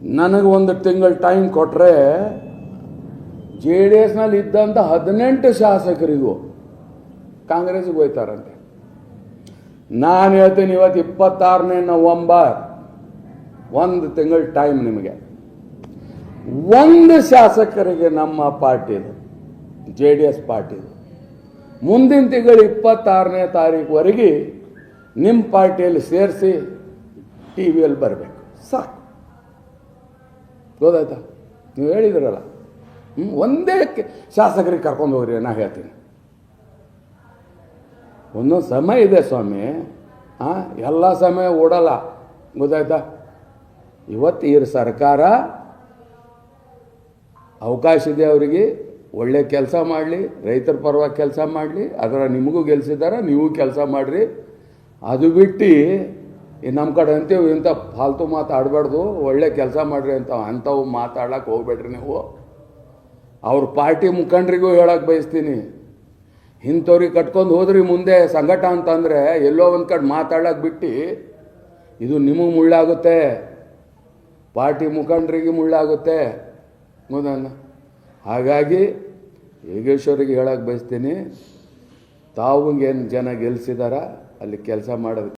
ನನಗೆ ಒಂದು ತಿಂಗಳು ಟೈಮ್ ಕೊಟ್ಟರೆ ಜೆ ಡಿ ಎಸ್ನಲ್ಲಿ ಇದ್ದಂಥ ಹದಿನೆಂಟು ಶಾಸಕರಿಗೂ ಕಾಂಗ್ರೆಸ್ಗೆ ಹೋಯ್ತಾರಂತೆ. ನಾನು ಹೇಳ್ತೀನಿ ಇವತ್ತು ಇಪ್ಪತ್ತಾರನೇ ನವಂಬರ್, ಒಂದು ತಿಂಗಳ ಟೈಮ್ ನಿಮಗೆ. ಒಂದು ಶಾಸಕರಿಗೆ ನಮ್ಮ ಪಾರ್ಟಿದು, ಜೆ ಡಿ ಎಸ್ ಪಾರ್ಟಿದು. ಮುಂದಿನ ತಿಂಗಳು ಇಪ್ಪತ್ತಾರನೇ ತಾರೀಕುವರೆಗೆ ನಿಮ್ಮ ಪಾರ್ಟಿಯಲ್ಲಿ ಸೇರಿಸಿ ಟಿ ವಿಯಲ್ಲಿ ಬರಬೇಕು. ಸಾಕು. ಗೊತ್ತಾಯ್ತಾ? ನೀವು ಹೇಳಿದ್ರಲ್ಲ. ಹ್ಞೂ ಒಂದೇ ಶಾಸಕರಿಗೆ ಕರ್ಕೊಂಡು ಹೋಗ್ರಿ, ನಾ ಹೇಳ್ತೀನಿ. ಒಂದೊಂದು ಸಮಯ ಇದೆ ಸ್ವಾಮಿ. ಹಾಂ ಎಲ್ಲ ಸಮಯ ಓಡಲ್ಲ. ಗೊತ್ತಾಯ್ತಾ? ಇವತ್ತು ಈ ಸರ್ಕಾರ ಅವಕಾಶ ಇದೆ ಅವರಿಗೆ. ಒಳ್ಳೆ ಕೆಲಸ ಮಾಡಲಿ, ರೈತರ ಪರವಾಗಿ ಕೆಲಸ ಮಾಡಲಿ, ಅದರ ನಿಮಗೂ ಗೆಲ್ಸಿದ್ದಾರೆ ನೀವು ಕೆಲಸ ಮಾಡಿರಿ. ಅದು ಬಿಟ್ಟು ನಮ್ಮ ಕಡೆ ಅಂತೀವಿ, ಇಂಥ ಫಾಲ್ತು ಮಾತಾಡಬಾರ್ದು ಒಳ್ಳೆ ಕೆಲಸ ಮಾಡಿರಿ ಅಂತ ಅಂಥವು ಮಾತಾಡೋಕೆ ಹೋಗ್ಬೇಡ್ರಿ ನೀವು. ಅವ್ರ ಪಾರ್ಟಿ ಮುಖಂಡರಿಗೂ ಹೇಳೋಕೆ ಬಯಸ್ತೀನಿ. ಇಂಥವ್ರಿಗೆ ಕಟ್ಕೊಂಡು ಹೋದ್ರಿ ಮುಂದೆ ಸಂಘಟ ಅಂತಂದರೆ ಎಲ್ಲೋ ಒಂದು ಕಡೆ ಮಾತಾಡೋಕೆ ಬಿಟ್ಟು, ಇದು ನಿಮಗೆ ಮುಳ್ಳಾಗುತ್ತೆ ಪಾರ್ಟಿ ಮುಖಂಡರಿಗೆ ಮುಳ್ಳಾಗುತ್ತೆ ಮುದನ್ನ ಹಾಗಾಗಿ ಯೋಗೇಶ್ವರಿಗೆ ಹೇಳೋಕೆ ಬಯಸ್ತೀನಿ. ತಾವು ಏನು ಜನ ಗೆಲ್ಲಿಸಿದಾರ ಅಲ್ಲಿ ಕೆಲಸ ಮಾಡೋದು